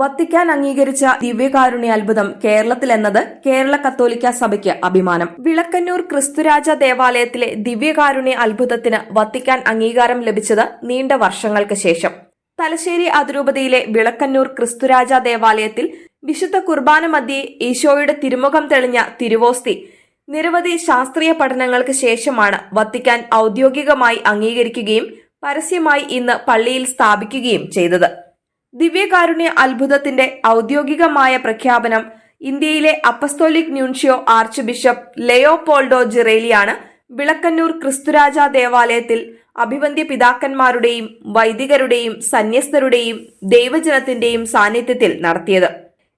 Vatican അംഗീകരിച്ച ദിവ്യകാരുണ്യ അത്ഭുതം കേരളത്തിൽ എന്നത് കേരള കത്തോലിക്ക സഭയ്ക്ക് അഭിമാനം. വിളക്കന്നൂർ ക്രിസ്തുരാജ ദേവാലയത്തിലെ ദിവ്യകാരുണ്യ അത്ഭുതത്തിന് വത്തിക്കാൻ അംഗീകാരം ലഭിച്ചത് നീണ്ട വർഷങ്ങൾക്ക് ശേഷം. തലശ്ശേരി അതിരൂപതയിലെ വിളക്കന്നൂർ ക്രിസ്തുരാജ ദേവാലയത്തിൽ വിശുദ്ധ കുർബാന മധ്യേ ഈശോയുടെ തിരുമുഖം തെളിഞ്ഞ തിരുവോസ്തി നിരവധി ശാസ്ത്രീയ പഠനങ്ങൾക്ക് ശേഷമാണ് വത്തിക്കാൻ ഔദ്യോഗികമായി അംഗീകരിക്കുകയും പരസ്യമായി ഇന്ന് പള്ളിയിൽ സ്ഥാപിക്കുകയും ചെയ്തത്. ദിവ്യകാരുണ്യ അത്ഭുതത്തിന്റെ ഔദ്യോഗികമായ പ്രഖ്യാപനം ഇന്ത്യയിലെ apostolic nuncio arch bishop Leopoldo ജിറേലിയാണ് വിളക്കന്നൂർ ക്രിസ്തുരാജ ദേവാലയത്തിൽ അഭിവന്ധ്യ പിതാക്കന്മാരുടെയും വൈദികരുടെയും സന്യസ്തരുടെയും ദൈവജനത്തിന്റെയും സാന്നിധ്യത്തിൽ നടത്തിയത്.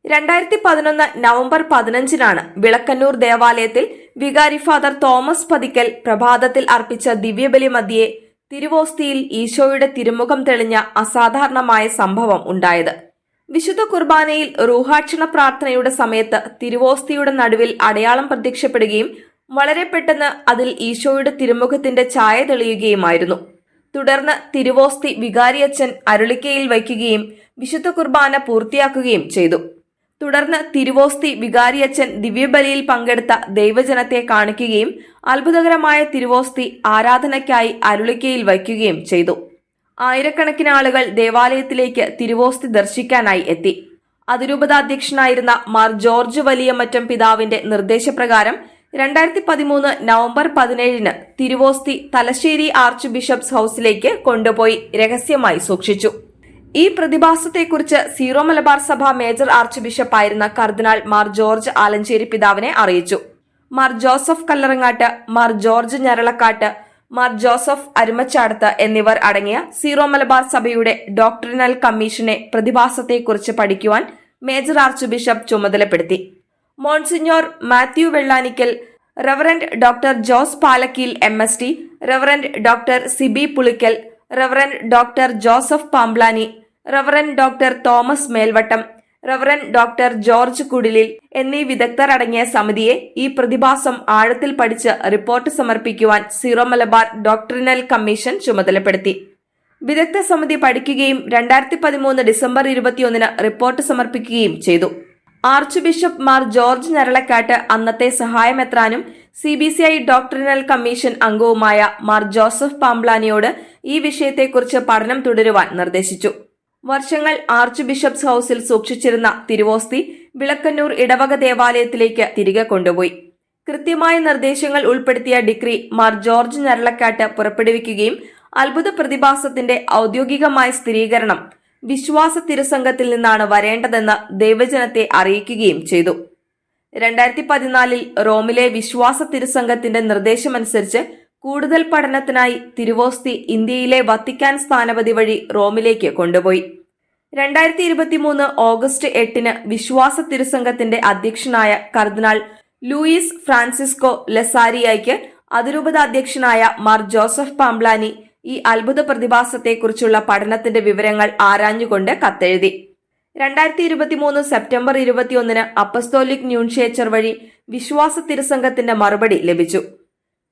രണ്ടായിരത്തി പതിനൊന്ന് നവംബർ പതിനഞ്ചിനാണ് വിളക്കന്നൂർ ദേവാലയത്തിൽ വികാരി ഫാദർ തോമസ് പതിക്കൽ പ്രഭാതത്തിൽ അർപ്പിച്ച ദിവ്യബലി മധ്യേ തിരുവോസ്തിയിൽ ഈശോയുടെ തിരുമുഖം തെളിഞ്ഞ അസാധാരണമായ സംഭവം ഉണ്ടായത്. വിശുദ്ധ കുർബാനയിൽ റൂഹാക്ഷണ പ്രാർത്ഥനയുടെ സമയത്ത് തിരുവോസ്തിയുടെ നടുവിൽ അടയാളം പ്രത്യക്ഷപ്പെടുകയും വളരെ പെട്ടെന്ന് അതിൽ ഈശോയുടെ തിരുമുഖത്തിന്റെ ഛായ തെളിയുകയുമായിരുന്നു. തുടർന്ന് തിരുവോസ്തി വികാരിയച്ഛൻ അരുളിക്കയിൽ വയ്ക്കുകയും വിശുദ്ധ കുർബാന പൂർത്തിയാക്കുകയും ചെയ്തു. തുടർന്ന് തിരുവോസ്തി വികാരിയച്ഛൻ ദിവ്യബലിയിൽ പങ്കെടുത്ത ദൈവജനത്തെ കാണിക്കുകയും അത്ഭുതകരമായ തിരുവോസ്തി ആരാധനയ്ക്കായി അരുളിക്കയിൽ വയ്ക്കുകയും ചെയ്തു. ആയിരക്കണക്കിന് ആളുകൾ ദേവാലയത്തിലേക്ക് തിരുവോസ്തി ദർശിക്കാനായി എത്തി. അതിരൂപതാധ്യക്ഷനായിരുന്ന മാർ ജോർജ് വലിയമറ്റം പിതാവിന്റെ നിർദ്ദേശപ്രകാരം രണ്ടായിരത്തി പതിമൂന്ന് നവംബർ പതിനേഴിന് തിരുവോസ്തി തലശ്ശേരി ആർച്ച് ബിഷപ്സ് ഹൌസിലേക്ക് കൊണ്ടുപോയി രഹസ്യമായി സൂക്ഷിച്ചു. ഈ പ്രതിഭാസത്തെക്കുറിച്ച് സീറോ മലബാർ സഭ മേജർ ആർച്ച് ബിഷപ്പ് ആയിരുന്ന കർദിനാൾ മാർ ജോർജ് ആലഞ്ചേരി പിതാവിനെ അറിയിച്ചു. Mar Joseph Kallarangatt Mar George Njaralakatt Mar Joseph Arumachadath എന്നിവർ അടങ്ങിയ സീറോ മലബാർ സഭയുടെ ഡോക്ടറിനൽ കമ്മീഷനെ പ്രതിഭാസത്തെക്കുറിച്ച് പഠിക്കുവാൻ മേജർ ആർച്ച് ബിഷപ്പ് ചുമതലപ്പെടുത്തി. Monsignor Matthew Vellanickal reverend doctor Jose Palakkeel M S T reverend doctor Siby Pulickal reverend doctor Joseph Pamplany reverend doctor Thomas Melvattom reverend doctor George Kudilil എന്നീ വിദഗ്ധർ അടങ്ങിയ സമിതിയെ ഈ പ്രതിഭാസം ആഴത്തിൽ പഠിച്ച് റിപ്പോർട്ട് സമർപ്പിക്കുവാൻ സീറോ മലബാർ ഡോക്ടറിനൽ കമ്മീഷൻ ചുമതലപ്പെടുത്തി. വിദഗ്ധ സമിതി പഠിക്കുകയും രണ്ടായിരത്തി പതിമൂന്ന് ഡിസംബർ ഇരുപത്തിയൊന്നിന് റിപ്പോർട്ട് സമർപ്പിക്കുകയും ചെയ്തു. Arch bishop Mar George Njaralakatt അന്നത്തെ സഹായമെത്രാനും C B C I doctrinal commission അംഗവുമായ മാർ ജോസഫ് പാംബ്ലാനിയോട് ഈ വിഷയത്തെക്കുറിച്ച് പഠനം തുടരുവാൻ നിർദ്ദേശിച്ചു. വർഷങ്ങൾ ആർച്ച് ബിഷപ്സ് ഹൌസിൽ സൂക്ഷിച്ചിരുന്ന തിരുവോസ്തി വിളക്കന്നൂർ ഇടവക ദേവാലയത്തിലേക്ക് തിരികെ കൊണ്ടുപോയി. കൃത്യമായ നിർദ്ദേശങ്ങൾ ഉൾപ്പെടുത്തിയ ഡിഗ്രി മാർ ജോർജ് ഞരളക്കാട്ട് പുറപ്പെടുവിക്കുകയും അത്ഭുത പ്രതിഭാസത്തിന്റെ ഔദ്യോഗികമായ സ്ഥിരീകരണം വിശ്വാസ തിരുസംഘത്തിൽ നിന്നാണ് വരേണ്ടതെന്ന് ദൈവജനത്തെ അറിയിക്കുകയും ചെയ്തു. രണ്ടായിരത്തി പതിനാലിൽ റോമിലെ വിശ്വാസ തിരുസംഘത്തിന്റെ നിർദ്ദേശമനുസരിച്ച് കൂടുതൽ പഠനത്തിനായി തിരുവോസ്തി ഇന്ത്യയിലെ വത്തിക്കാൻ സ്ഥാനപതി വഴി റോമിലേക്ക് കൊണ്ടുപോയി. രണ്ടായിരത്തി ഇരുപത്തിമൂന്ന് ഓഗസ്റ്റ് എട്ടിന് വിശ്വാസ തിരുസംഘത്തിന്റെ അധ്യക്ഷനായ കർദിനാൾ ലൂയിസ് ഫ്രാൻസിസ്കോ ലസാരിയയ്ക്ക് അതിരൂപത അധ്യക്ഷനായ മാർ ജോസഫ് പാംബ്ലാനി ഈ അത്ഭുത പ്രതിഭാസത്തെക്കുറിച്ചുള്ള പഠനത്തിന്റെ വിവരങ്ങൾ ആരാഞ്ഞുകൊണ്ട് കത്തെഴുതി. രണ്ടായിരത്തി ഇരുപത്തിമൂന്ന് സെപ്റ്റംബർ ഇരുപത്തിയൊന്നിന് അപ്പസ്തോലിക് ന്യൂൺഷേച്ചർ വഴി വിശ്വാസ തിരുസംഘത്തിന്റെ മറുപടി ലഭിച്ചു.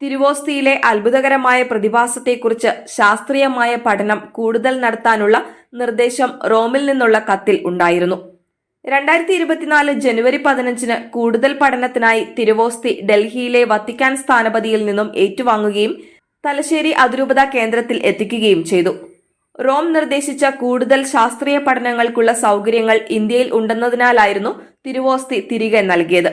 തിരുവോസ്തിയിലെ അത്ഭുതകരമായ പ്രതിഭാസത്തെക്കുറിച്ച് ശാസ്ത്രീയമായ പഠനം കൂടുതൽ നടത്താനുള്ള നിർദ്ദേശം റോമിൽ നിന്നുള്ള കത്തിൽ ഉണ്ടായിരുന്നു. രണ്ടായിരത്തി ഇരുപത്തിനാല് ജനുവരി പതിനഞ്ചിന് കൂടുതൽ പഠനത്തിനായി തിരുവോസ്തി ഡൽഹിയിലെ വത്തിക്കാൻ സ്ഥാനപതിയിൽ നിന്നും ഏറ്റുവാങ്ങുകയും തലശ്ശേരി അതിരൂപത കേന്ദ്രത്തിൽ എത്തിക്കുകയും ചെയ്തു. റോം നിർദ്ദേശിച്ച കൂടുതൽ ശാസ്ത്രീയ പഠനങ്ങൾക്കുള്ള സൗകര്യങ്ങൾ ഇന്ത്യയിൽ ഉണ്ടെന്നതിനാലായിരുന്നു തിരുവോസ്തി തിരികെ നൽകിയത്.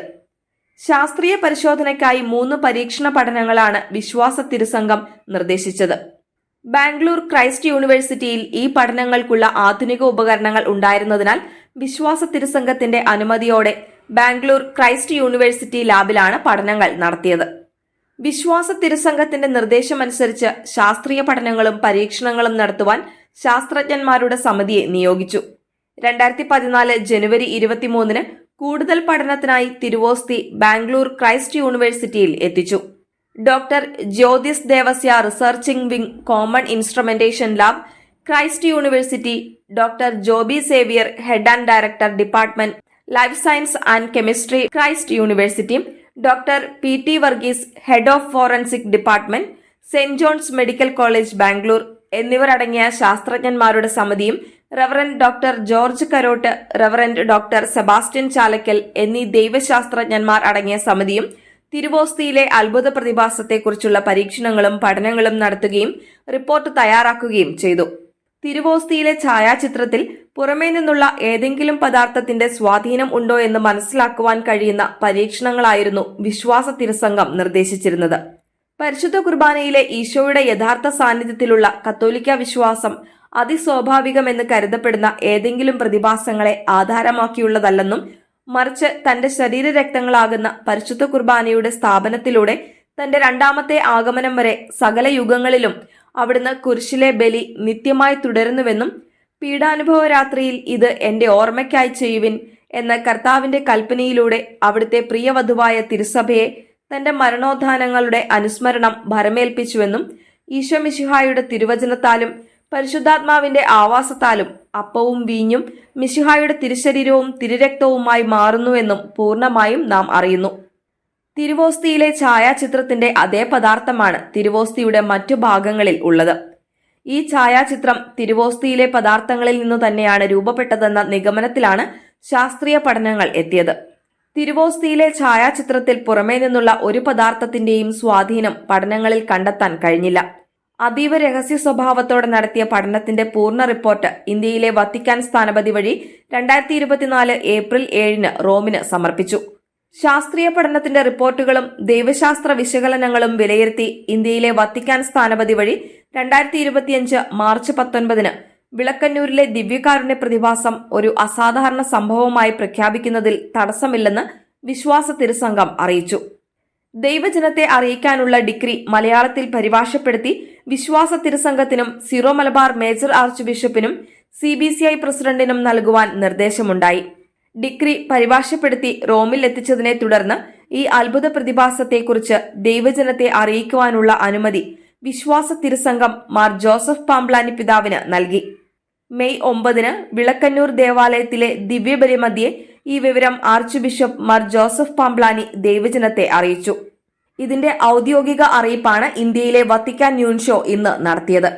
ശാസ്ത്രീയ പരിശോധനയ്ക്കായി മൂന്ന് പരീക്ഷണ പഠനങ്ങളാണ് വിശ്വാസ തിരുസംഘം നിർദ്ദേശിച്ചത്. ബാംഗ്ലൂർ ക്രൈസ്റ്റ് യൂണിവേഴ്സിറ്റിയിൽ ഈ പഠനങ്ങൾക്കുള്ള ആധുനിക ഉപകരണങ്ങൾ ഉണ്ടായിരുന്നതിനാൽ വിശ്വാസ തിരുസംഘത്തിന്റെ അനുമതിയോടെ ബാംഗ്ലൂർ ക്രൈസ്റ്റ് യൂണിവേഴ്സിറ്റി ലാബിലാണ് പഠനങ്ങൾ നടത്തിയത്. വിശ്വാസ തിരുസംഘത്തിന്റെ നിർദ്ദേശമനുസരിച്ച് ശാസ്ത്രീയ പഠനങ്ങളും പരീക്ഷണങ്ങളും നടത്തുവാൻ ശാസ്ത്രജ്ഞന്മാരുടെ സമിതിയെ നിയോഗിച്ചു. രണ്ടായിരത്തി പതിനാല് ജനുവരി ഇരുപത്തിമൂന്നിന് കൂടുതൽ പഠനത്തിനായി തിരുവോസ്തി ബാംഗ്ലൂർ ക്രൈസ്റ്റ് യൂണിവേഴ്സിറ്റിയിൽ എത്തിച്ചു. Doctor Jyothis Devasia researching wing common instrumentation lab Christ University doctor Joby Xavier head and director department life science and chemistry Christ University doctor P T Varghese head of forensic department Saint John's Medical College Bangalore എന്നിവരടങ്ങിയ ശാസ്ത്രജ്ഞന്മാരുടെ സമിതിയും reverend doctor George Karott reverend doctor Sebastian Chalackal എന്നീ ദൈവശാസ്ത്രജ്ഞന്മാർ അടങ്ങിയ സമിതിയും തിരുവോസ്തിയിലെ അത്ഭുത പ്രതിഭാസത്തെക്കുറിച്ചുള്ള പരീക്ഷണങ്ങളും പഠനങ്ങളും നടത്തുകയും റിപ്പോർട്ട് തയ്യാറാക്കുകയും ചെയ്തു. തിരുവോസ്തിയിലെ ഛായാചിത്രത്തിൽ പുറമേ നിന്നുള്ള ഏതെങ്കിലും പദാർത്ഥത്തിന്റെ സ്വാധീനം ഉണ്ടോ എന്ന് മനസ്സിലാക്കുവാൻ കഴിയുന്ന പരീക്ഷണങ്ങളായിരുന്നു വിശ്വാസ തിരുസംഘം നിർദ്ദേശിച്ചിരുന്നത്. പരിശുദ്ധ കുർബാനയിലെ ഈശോയുടെ യഥാർത്ഥ സാന്നിധ്യത്തിലുള്ള കത്തോലിക്ക വിശ്വാസം അതിസ്വാഭാവികമെന്ന് കരുതപ്പെടുന്ന ഏതെങ്കിലും പ്രതിഭാസങ്ങളെ ആധാരമാക്കിയുള്ളതല്ലെന്നും മറിച്ച് തന്റെ ശരീരരക്തങ്ങളാകുന്ന പരിശുദ്ധ കുർബാനയുടെ സ്ഥാപനത്തിലൂടെ തന്റെ രണ്ടാമത്തെ ആഗമനം വരെ സകല യുഗങ്ങളിലും അവിടുന്ന് കുരിശിലെ ബലി നിത്യമായി തുടരുന്നുവെന്നും പീഡാനുഭവ രാത്രിയിൽ ഇത് എന്റെ ഓർമ്മയ്ക്കായി ചെയ്യുവിൻ എന്ന കർത്താവിന്റെ കൽപ്പനയിലൂടെ അവിടുത്തെ പ്രിയവധുവായ തിരുസഭയെ തന്റെ മരണോദ്ധാനങ്ങളുടെ അനുസ്മരണം ഭരമേൽപ്പിച്ചുവെന്നും ഈശോ മിശിഹായുടെ തിരുവചനത്താലും പരിശുദ്ധാത്മാവിന്റെ ആവാസത്താലും അപ്പവും വീഞ്ഞും മിശിഹായുടെ തിരുശരീരവും തിരുരക്തവുമായി മാറുന്നുവെന്നും പൂർണമായും നാം അറിയുന്നു. തിരുവോസ്തിയിലെ ഛായാചിത്രത്തിന്റെ അതേ പദാർത്ഥമാണ് തിരുവോസ്തിയുടെ മറ്റു ഭാഗങ്ങളിൽ ഉള്ളത്. ഈ ഛായാചിത്രം തിരുവോസ്തിയിലെ പദാർത്ഥങ്ങളിൽ നിന്ന് തന്നെയാണ് രൂപപ്പെട്ടതെന്ന നിഗമനത്തിലാണ് ശാസ്ത്രീയ പഠനങ്ങൾ എത്തിയത്. തിരുവോസ്തിയിലെ ഛായാചിത്രത്തിൽ പുറമേ നിന്നുള്ള ഒരു പദാർത്ഥത്തിന്റെയും സ്വാധീനം പഠനങ്ങളിൽ കണ്ടെത്താൻ കഴിഞ്ഞില്ല. അതീവ രഹസ്യ സ്വഭാവത്തോടെ നടത്തിയ പഠനത്തിന്റെ പൂർണ റിപ്പോർട്ട് ഇന്ത്യയിലെ വത്തിക്കാൻ സ്ഥാനപതി വഴി രണ്ടായിരത്തി ഇരുപത്തിനാല് ഏപ്രിൽ ഏഴിന് റോമിന് സമർപ്പിച്ചു. ശാസ്ത്രീയ പഠനത്തിന്റെ റിപ്പോർട്ടുകളും ദൈവശാസ്ത്ര വിശകലനങ്ങളും വിലയിരുത്തി ഇന്ത്യയിലെ വത്തിക്കാൻ സ്ഥാനപതി വഴി രണ്ടായിരത്തി ഇരുപത്തിയഞ്ച് മാർച്ച് പത്തൊൻപതിന് വിളക്കന്നൂരിലെ ദിവ്യകാരുണ്യ പ്രതിഭാസം ഒരു അസാധാരണ സംഭവമായി പ്രഖ്യാപിക്കുന്നതിൽ തടസ്സമില്ലെന്ന് വിശ്വാസ തിരുസംഘം അറിയിച്ചു. ദൈവജനത്തെ അറിയിക്കാനുള്ള ഡിഗ്രി മലയാളത്തിൽ പരിഭാഷപ്പെടുത്തി വിശ്വാസ തിരുസംഘത്തിനും സിറോ മലബാർ മേജർ ആർച്ച് ബിഷപ്പിനും സി ബി സി ഐ പ്രസിഡന്റിനും നൽകുവാൻ നിർദ്ദേശമുണ്ടായി. ഡിഗ്രി പരിഭാഷപ്പെടുത്തി റോമിൽ എത്തിച്ചതിനെ തുടർന്ന് ഈ അത്ഭുത പ്രതിഭാസത്തെക്കുറിച്ച് ദൈവജനത്തെ അറിയിക്കുവാനുള്ള അനുമതി വിശ്വാസ തിരുസംഘം മാർ ജോസഫ് പാംബ്ലാനി പിതാവിന് നൽകി. മെയ് ഒമ്പതിന് വിളക്കന്നൂർ ദേവാലയത്തിലെ ദിവ്യബലി മധ്യേ ഈ വിവരം arch bishop Mar Joseph Pamplany ദൈവജനത്തെ അറിയിച്ചു. ഇതിന്റെ ഔദ്യോഗിക അറിയിപ്പാണ് ഇന്ത്യയിലെ വത്തിക്കാൻ ന്യൂൻഷോ ഇന്ന് നടത്തിയത്.